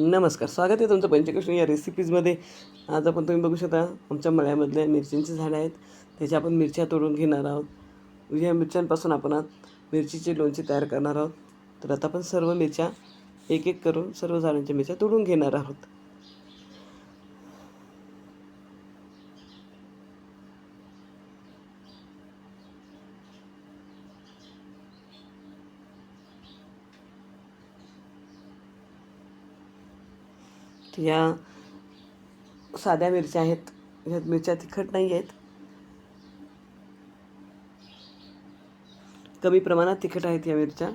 नमस्कार स्वागत आहे तुमचं पंचकृष्ण या रेसिपीजमध्ये आज आपण तुम्ही बघू शकता आमच्या मळ्यामधल्या मिरच्यांची झाडं आहेत. त्याच्या आपण मिरच्या तोडून घेणार आहोत. या मिरच्यांपासून आपण आज मिरचीचे लोणचे तयार करणार आहोत. तर आता आपण सर्व मिरच्या एक एक करून सर्व झाडांच्या मिरच्या तोडून घेणार आहोत. तर या साध्या मिरच्या आहेत. ह्यात मिरच्या तिखट नाही आहेत. कमी प्रमाणात तिखट आहेत या मिरच्या.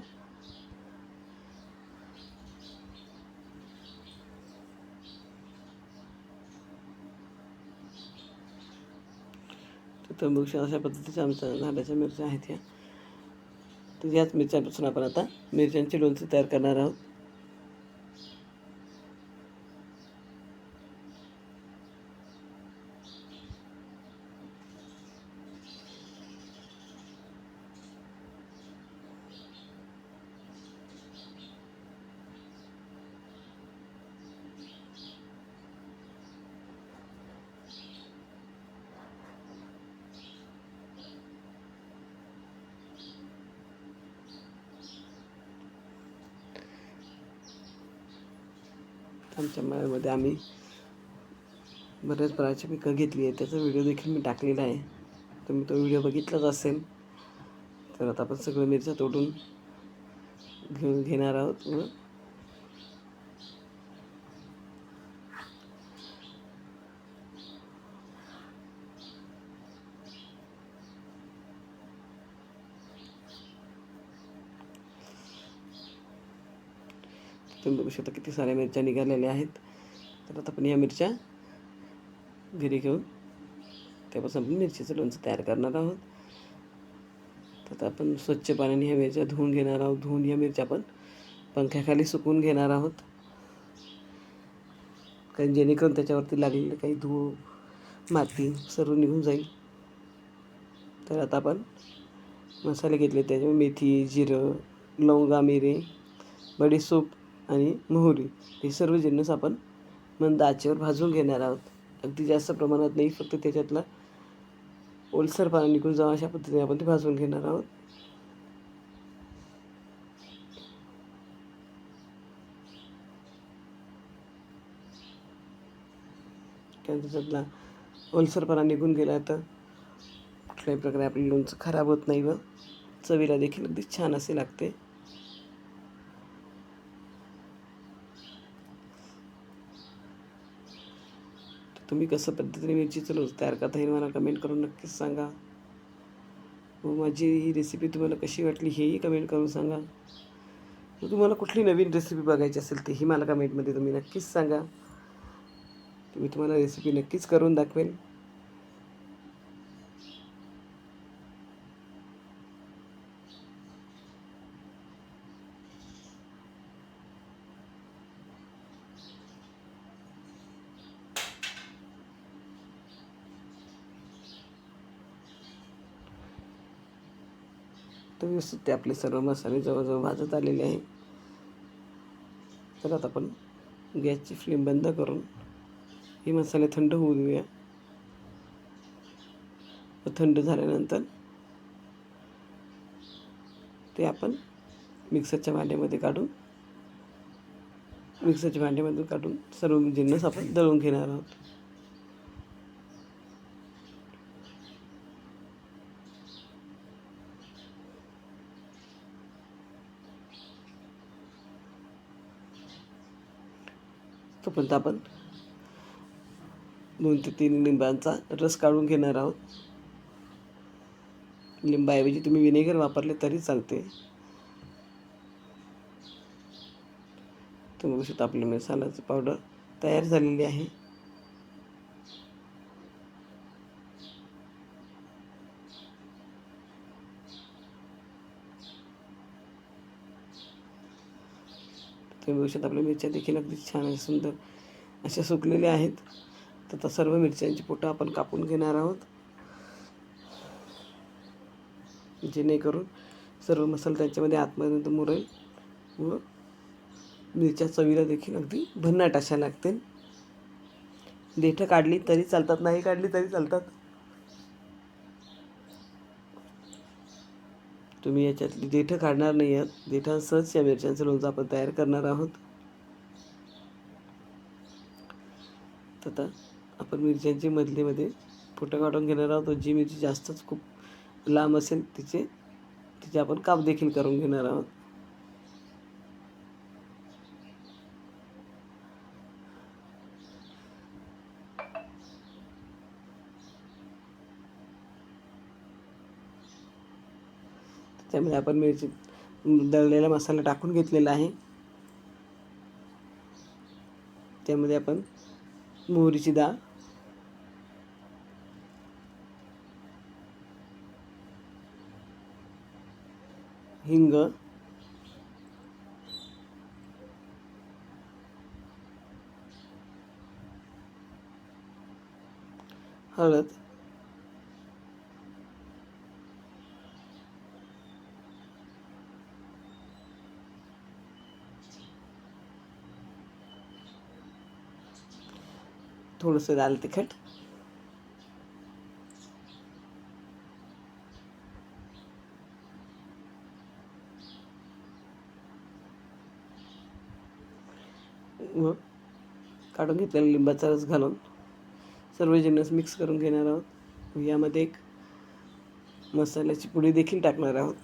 तंबूक्ष अशा पद्धतीच्या आमच्या झाडाच्या मिरच्या आहेत या. तर याच मिरच्यापासून आपण आता मिरच्यांचे लोणचे तयार करणार आहोत. आमच्या मळ्यामध्ये आम्ही बऱ्याच प्रकारची पिकं घेतली आहे त्याचा व्हिडिओ देखील मी टाकलेला आहे. तुम्ही तो व्हिडिओ बघितलाच असेल. तर आता आपण सगळं मिरच्या तोडून घेऊन घेणार आहोत. तुम्ही बघू शकता किती साऱ्या मिरच्या निघालेल्या आहेत. तर आता आपण या मिरच्या घरी घेऊन त्यापासून आपण मिरचीचं लोणचं तयार करणार आहोत. तर आता आपण स्वच्छ पाण्याने ह्या मिरच्या धुवून घेणार आहोत. धुवून ह्या मिरच्या आपण पंख्याखाली सुकवून घेणार आहोत. कारण जेणेकरून त्याच्यावरती लागलेलं काही धूळ माती सर्व निघून जाईल. तर आता आपण मसाले घेतले त्याच्यामध्ये मेथी जिरं लवंगा मिरे बडीशोप आणि मोहरी हे सर्व जिन्नस आपण मंद आचेवर भाजून घेणार आहोत. अगदी जास्त प्रमाणात नाही फक्त त्याच्यातला ओलसर पाणी निघून जावं अशा पद्धतीने आपण ते भाजून घेणार आहोत. कारण त्याच्यातला ओलसरपणा निघून गेला तर कुठल्याही प्रकारे आपली लोणचं खराब होत नाही व चवीला देखील अगदी छान असे लागते. तुम्ही कसं पद्धतीने मिरचीचं लोणचं तयार करता हे मला कमेंट करून नक्कीच सांगा. व माझी ही रेसिपी तुम्हाला कशी वाटली हेही कमेंट करून सांगा. व तुम्हाला कुठली नवीन रेसिपी बघायची असेल तेही मला कमेंटमध्ये तुम्ही नक्कीच सांगा. मी तुम्हाला रेसिपी नक्कीच करून दाखवेल तर व्यवस्थित ते आपले सर्व मसाले जवळजवळ भाजत आलेले आहे. तर आता आपण गॅसची फ्लेम बंद करून हे मसाले थंड होऊ देऊया. व थंड झाल्यानंतर ते आपण मिक्सरच्या भांड्यामध्ये काढून मिक्सरच्या भांड्यामधून काढून सर्व जिन्नस आपण दळून घेणार आहोत. तोपर्यंत आपण दोन ते तीन लिंबांचा रस काढून घेणार आहोत. लिंबाऐवजी तुम्ही विनेगर वापरले तरी चालते. तुम्ही बघू शकता आपली मसाल्याची पावडर तयार झालेली आहे. तुम्ही भविष्यात आपल्या मिरच्या देखील अगदी छान आणि सुंदर अशा सुकलेल्या आहेत. तर आता सर्व मिरच्यांची पोटं आपण कापून घेणार आहोत. जेणेकरून सर्व मसाला त्याच्यामध्ये आतमध्ये मुरेल व मिरच्या चवीला देखील अगदी भन्नाट अशा लागतील. देठं काढली तरी चालतात नाही काढली तरी चालतात. तुम्ही याच्यातली देठं काढणार नाही आहात. देठांसहच या मिरच्यांचं लोणचं आपण तयार करणार आहोत. तर आता आपण मिरच्यांची मधलेमध्ये फोटो काढून घेणार आहोत. जी मिरची जास्तच खूप लांब असेल तिचे तिचे आपण काप देखील करून घेणार आहोत. त्यामध्ये आपण मिरची दळलेला मसाला टाकून घेतलेला आहे. त्यामध्ये आपण मोहरीची डाळ हिंग हळद थोडंसं लाल तिखट. व काढून घेतलेला लिंबाचा रस घालून सर्व जिन्नस मिक्स करून घेणार आहोत. यामध्ये एक मसाल्याची पुडी देखील टाकणार आहोत.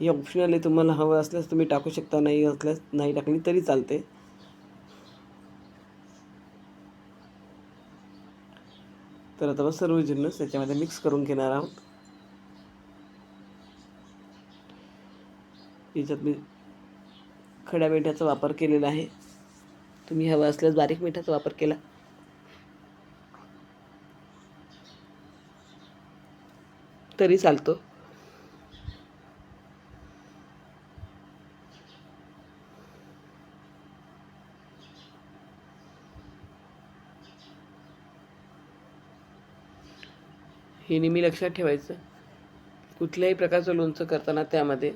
या ऑप्शनली तुम्हाला हवं असल्यास तुम्ही टाकू शकता नाही असल्यास नाही टाकली तरी चालते. तर आता सर्व जिन्नस त्याच्यामध्ये मिक्स करून घेणार आहोत. याच्यात मी खड्या मिठाचा वापर केलेला आहे. तुम्ही हवं असल्यास बारीक मिठाचा वापर केला. तरी चालतो. हे नेहमी लक्षात ठेवायचं. कुठल्याही प्रकारचं लोणचं करताना त्यामध्ये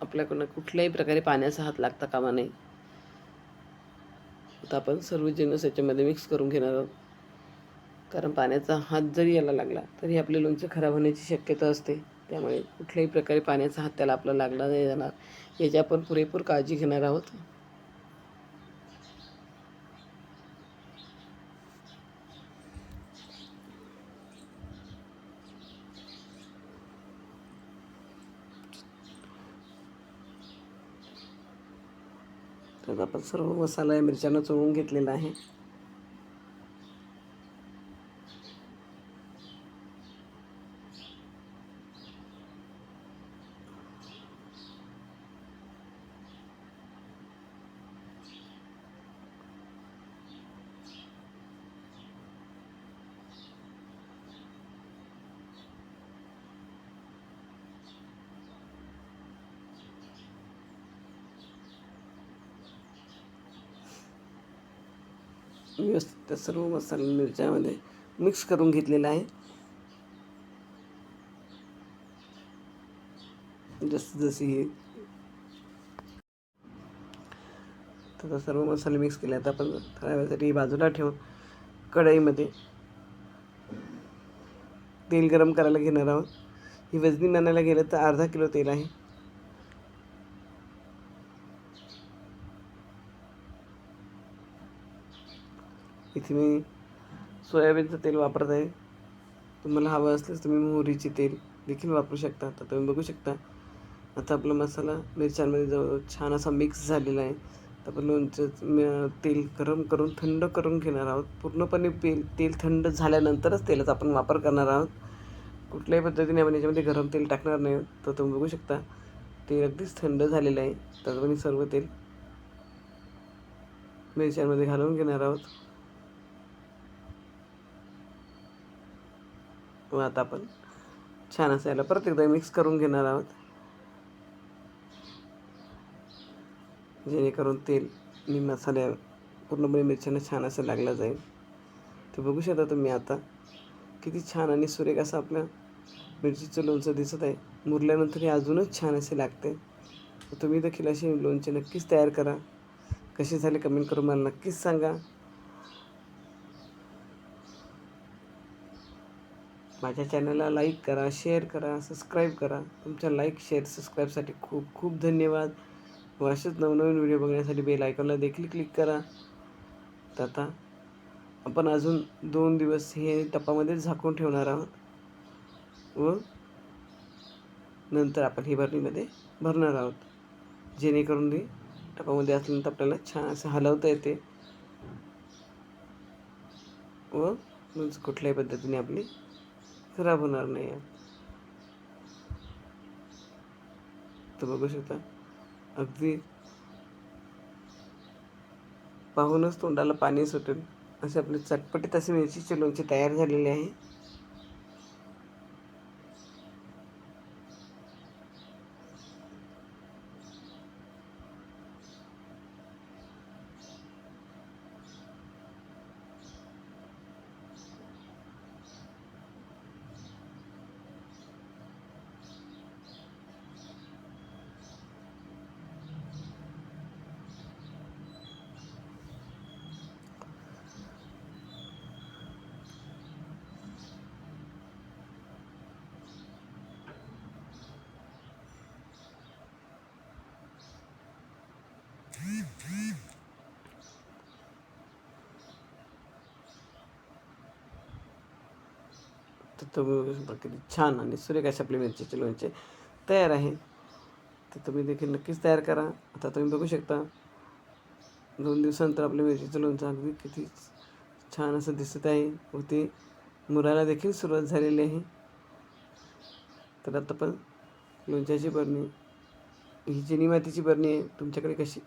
आपल्याकडनं कुठल्याही प्रकारे पाण्याचा हात लागता कामा नये. आता आपण सर्व जिन्नस याच्यामध्ये मिक्स करून घेणार आहोत. कारण पाण्याचा हात जरी याला लागला तरी आपले लोणचं खराब होण्याची शक्यता असते. त्यामुळे कुठल्याही प्रकारे पाण्याचा हात त्याला आपला लागला नाही जाणार. याची आपण पुरेपूर काळजी घेणार आहोत. तर आपण सर्व मसाला या मिरच्यांना चोळून घेतलेला आहे. व्यवस्थित त्या सर्व मसाला मिरच्यामध्ये मिक्स करून घेतलेला आहे. जसं जशी हे तर सर्व मसाले मिक्स केले. आता आपण थोड्या वेळासाठी बाजूला ठेवून कढईमध्ये तेल गरम करायला घेणार आहोत. ही वजनी मानायला गेलं तर अर्धा किलो तेल आहे. इथे मी सोयाबीनचं तेल वापरत आहे. तुम्हाला हवं असल्यास तुम्ही मोहरीचे तेल देखील वापरू शकता. आता तुम्ही बघू शकता. आता आपला मसाला मिरच्यांमध्ये जवळ छान असा मिक्स झालेला आहे. तर आपण लोणचं तेल गरम करून थंड करून घेणार आहोत. पूर्णपणे तेल तेल थंड झाल्यानंतरच तेलाचा आपण वापर करणार आहोत. कुठल्याही पद्धतीने आपण याच्यामध्ये गरम तेल टाकणार नाही. तर तुम्ही बघू शकता. तेल अगदीच थंड झालेलं आहे. तर आपण सर्व तेल मिरच्यांमध्ये घालून घेणार आहोत. व आता आपण छान असं परत एकदा मिक्स करून घेणार आहोत. जेणेकरून तेल आणि मसाल्या पूर्णपणे मिरच्यांना छान असं लागला जाईल. ते बघू शकता तुम्ही आता किती छान आणि सुरेख असं आपलं मिरचीचं लोणचं दिसत आहे. मुरल्यानंतर हे अजूनच छान असे लागते. तुम्ही देखील असे लोणचे नक्कीच तयार करा. कसे झाले कमेंट करून मला नक्कीच सांगा. माझ्या चॅनलला लाईक करा शेअर करा सबस्क्राईब करा. तुमच्या लाईक शेअर सबस्क्राईबसाठी खूप खूप धन्यवाद. व असेच नवनवीन व्हिडिओ बघण्यासाठी बेल आयकॉनला देखील क्लिक करा. तर आता आपण अजून दोन दिवस हे टपामध्ये झाकून ठेवणार आहोत. व नंतर आपण ही भरणीमध्ये भरणार आहोत. जेणेकरून ते टपामध्ये असल्यानंतर आपल्याला छान असं हलवता येते. व म्हणजे कुठल्याही पद्धतीने आपली खराब होणार नाही आहे. तर बघू शकता अगदी पाहूनच तोंडाला पाणी सुटेल. असे आपले चटपटीत असे मिरचीचे लोणचे तयार झालेले आहे. तर तुम्ही बघा किती छान आणि सूर्यकाश आपल्या आपले मिरचीचे लोणचे तयार आहे. तर तुम्ही देखील नक्कीच तयार करा. आता तुम्ही बघू शकता दोन दिवसानंतर आपल्या मिरचीचं लोणचं अगदी किती छान असं दिसत आहे. व ते मुराला देखील सुरुवात झालेली आहे. तर आता पण लोणच्याची बरणी ही चिनी मातीची बरणी आहे. तुमच्याकडे कशी